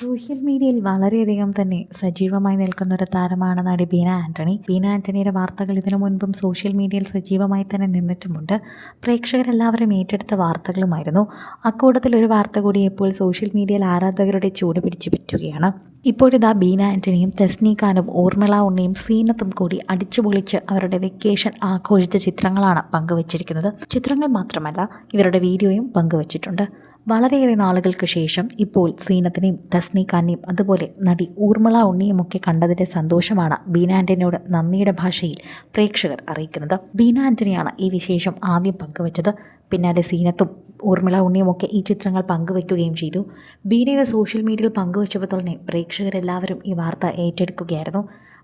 Social മീഡിയയിൽ വളരെയധികം തന്നെ സജീവമായി നിൽക്കുന്ന ഒരു താരമാണ് നടി ബീന ആന്റണി ബീന ആന്റണിയുടെ വാർത്തകൾ ഇതിനു മുൻപും സോഷ്യൽ മീഡിയയിൽ സജീവമായി തന്നെ നിന്നിട്ടുമുണ്ട്. പ്രേക്ഷകരെല്ലാവരും ഏറ്റെടുത്ത വാർത്തകളുമായിരുന്നു. അക്കൂട്ടത്തിൽ ഒരു വാർത്ത കൂടി ഇപ്പോൾ സോഷ്യൽ മീഡിയയിൽ ആരാധകരുടെ ചൂട് പിടിച്ചു പറ്റുകയാണ്. ഇപ്പോഴിതാ ബീന ആന്റണിയും തെസ്നി ഖാനും ഊർമിള ഉണ്ണിയും സീനത്തും കൂടി അടിച്ചുപൊളിച്ച് അവരുടെ വെക്കേഷൻ ആഘോഷിച്ച ചിത്രങ്ങളാണ് പങ്കുവച്ചിരിക്കുന്നത്. ചിത്രങ്ങൾ മാത്രമല്ല ഇവരുടെ വീഡിയോയും പങ്കുവച്ചിട്ടുണ്ട്. വളരെയേറെ നാളുകൾക്ക് ശേഷം ഇപ്പോൾ സീനത്തിനെയും തസ്നി ഖാനെയും അതുപോലെ നടി ഊർമിള ഉണ്ണിയുമൊക്കെ കണ്ടതിന്റെ സന്തോഷമാണ് ബീന ആന്റണിയോട് നന്ദിയുടെ ഭാഷയിൽ പ്രേക്ഷകർ അറിയിക്കുന്നത്. ബീന ആന്റണിയാണ് ഈ വിശേഷം ആദ്യം പങ്കുവച്ചത്. പിന്നാലെ സീനത്തും ഊർമിള ഉണ്ണിയുമൊക്കെ ഈ ചിത്രങ്ങൾ പങ്കുവയ്ക്കുകയും ചെയ്തു. ബീനയുടെ സോഷ്യൽ മീഡിയയിൽ പങ്കുവച്ചപ്പോൾ തന്നെ പ്രേക്ഷകരെല്ലാവരും ഈ വാർത്ത ഏറ്റെടുക്കുകയായിരുന്നു.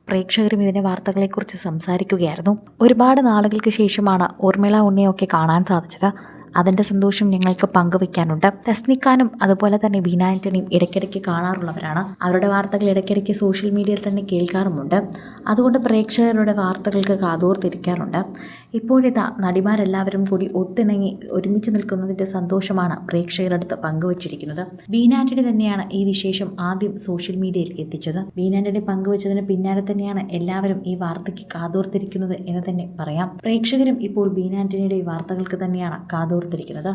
പ്രേക്ഷകരും ഇതിന്റെ വാർത്തകളെക്കുറിച്ച് സംസാരിക്കുകയായിരുന്നു. ഒരുപാട് നാളുകൾക്ക് ശേഷമാണ് ഊർമിള ഉണ്ണിയൊക്കെ കാണാൻ സാധിച്ചത്. അതിന്റെ സന്തോഷം ഞങ്ങൾക്ക് പങ്കുവയ്ക്കാനുണ്ട്. തസ്നിക്കാനും അതുപോലെ തന്നെ ബീന ആന്റണിയും ഇടയ്ക്കിടയ്ക്ക് കാണാറുള്ളവരാണ്. അവരുടെ വാർത്തകൾ ഇടയ്ക്കിടയ്ക്ക് സോഷ്യൽ മീഡിയയിൽ തന്നെ കേൾക്കാറുമുണ്ട്. അതുകൊണ്ട് പ്രേക്ഷകരുടെ വാർത്തകൾക്ക് കാതോർത്തിരിക്കാറുണ്ട്. ഇപ്പോഴിതാ നടിമാരെല്ലാവരും കൂടി ഒത്തിണങ്ങി ഒരുമിച്ച് നിൽക്കുന്നതിന്റെ സന്തോഷമാണ് പ്രേക്ഷകരുടെ അടുത്ത് പങ്കുവച്ചിരിക്കുന്നത്. ബീന ആന്റണി തന്നെയാണ് ഈ വിശേഷം ആദ്യം സോഷ്യൽ മീഡിയയിൽ എത്തിച്ചത്. ബീന ആന്റണി പങ്കുവച്ചതിന് പിന്നാലെ തന്നെയാണ് എല്ലാവരും ഈ വാർത്തയ്ക്ക് കാതോർത്തിരിക്കുന്നത് എന്ന് തന്നെ പറയാം. പ്രേക്ഷകരും ഇപ്പോൾ ബീന ആന്റണിയുടെ ഈ വാർത്തകൾക്ക് തന്നെയാണ് കാതോർത്തിരിക്കുന്നത്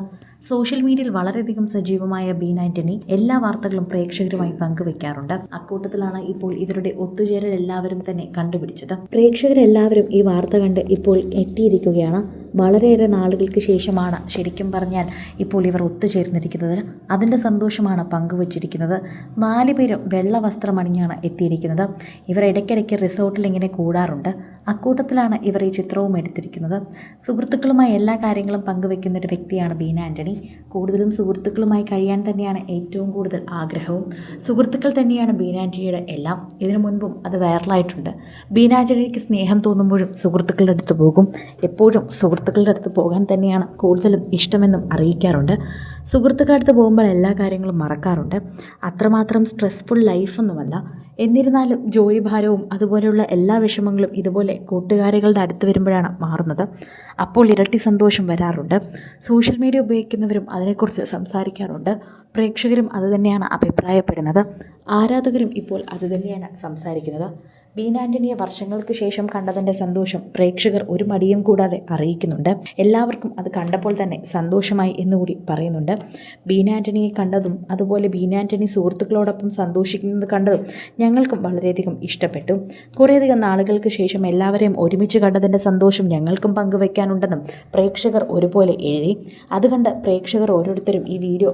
സോഷ്യൽ മീഡിയയിൽ വളരെയധികം സജീവമായ ബീന ആന്റണി എല്ലാ വാർത്തകളും പ്രേക്ഷകരുമായി പങ്കുവെക്കാറുണ്ട്. അക്കൂട്ടത്തിലാണ് ഇപ്പോൾ ഇവരുടെ ഒത്തുചേരൽ എല്ലാവരും തന്നെ കണ്ടുപിടിച്ചത്. പ്രേക്ഷകരെല്ലാവരും ഈ വാർത്ത കണ്ട് ഇപ്പോൾ എത്തിയിരിക്കുകയാണ് വളരെയേറെ നാളുകൾക്ക് ശേഷമാണ് ശരിക്കും പറഞ്ഞാൽ ഇപ്പോൾ ഇവർ ഒത്തുചേർന്നിരിക്കുന്നത് അതിന്റെ സന്തോഷമാണ് പങ്കുവച്ചിരിക്കുന്നത്. നാല് പേരും വെള്ള വസ്ത്രമണിഞ്ഞാണ് എത്തിയിരിക്കുന്നത്. ഇവർ ഇടയ്ക്കിടയ്ക്ക് റിസോർട്ടിൽ ഇങ്ങനെ കൂടാറുണ്ട്. അക്കൂട്ടത്തിലാണ് ഇവർ ഈ ചിത്രവും എടുത്തിരിക്കുന്നത്. സുഹൃത്തുക്കളുമായി എല്ലാ കാര്യങ്ങളും പങ്കുവെക്കുന്ന ഒരു വ്യക്തിയാണ് ബീന ആന്റണി കൂടുതലും സുഹൃത്തുക്കളുമായി കഴിയാൻ തന്നെയാണ് ഏറ്റവും കൂടുതൽ ആഗ്രഹവും. സുഹൃത്തുക്കൾ തന്നെയാണ് ബീനാന്റിയുടെ എല്ലാം. ഇതിനു മുൻപും അത് വൈറലായിട്ടുണ്ട്. ബീന ആന്റണിക്ക് സ്നേഹം തോന്നുമ്പോഴും സുഹൃത്തുക്കളുടെ അടുത്ത് പോകും. എപ്പോഴും സുഹൃത്തുക്കളുടെ അടുത്ത് പോകാൻ തന്നെയാണ് കൂടുതലും ഇഷ്ടമെന്നും അറിയിക്കാറുണ്ട്. സുഹൃത്തുക്കളുടെ അടുത്ത് പോകുമ്പോൾ എല്ലാ കാര്യങ്ങളും മറക്കാറുണ്ട്. അത്രമാത്രം സ്ട്രെസ്ഫുൾ ലൈഫൊന്നുമല്ല എന്നിരുന്നാലും ജോലിഭാരവും അതുപോലെയുള്ള എല്ലാ വിഷമങ്ങളും ഇതുപോലെ കൂട്ടുകാരികളുടെ അടുത്ത് വരുമ്പോഴാണ് മാറുന്നത്. അപ്പോൾ ഇരട്ടി സന്തോഷം വരാറുണ്ട്. സോഷ്യൽ മീഡിയ ഉപയോഗിക്കുന്നവരും അതിനെക്കുറിച്ച് സംസാരിക്കാറുണ്ട്. പ്രേക്ഷകരും അതുതന്നെയാണ് അഭിപ്രായപ്പെടുന്നത്. ആരാധകരും ഇപ്പോൾ അതുതന്നെയാണ് സംസാരിക്കുന്നത്. ആന്റണിയെ വർഷങ്ങൾക്ക് ശേഷം കണ്ടതിന്റെ സന്തോഷം പ്രേക്ഷകർ ഒരു മടിയും കൂടാതെ അറിയിക്കുന്നുണ്ട്. എല്ലാവർക്കും അത് കണ്ടപ്പോൾ തന്നെ സന്തോഷമായി എന്നുകൂടി പറയുന്നുണ്ട്. ബീന ആന്റണിയെ കണ്ടതും അതുപോലെ ബീന ആന്റണി സുഹൃത്തുക്കളോടൊപ്പം സന്തോഷിക്കുന്നത് കണ്ടതും ഞങ്ങൾക്കും വളരെയധികം ഇഷ്ടപ്പെട്ടു. കുറേയധികം നാളുകൾക്ക് ശേഷം എല്ലാവരെയും ഒരുമിച്ച് കണ്ടതിന്റെ സന്തോഷം ഞങ്ങൾക്കും പങ്കുവയ്ക്കാനുണ്ടെന്നും പ്രേക്ഷകർ ഒരുപോലെ എഴുതി. അത് കണ്ട് പ്രേക്ഷകർ ഓരോരുത്തരും ഈ വീഡിയോ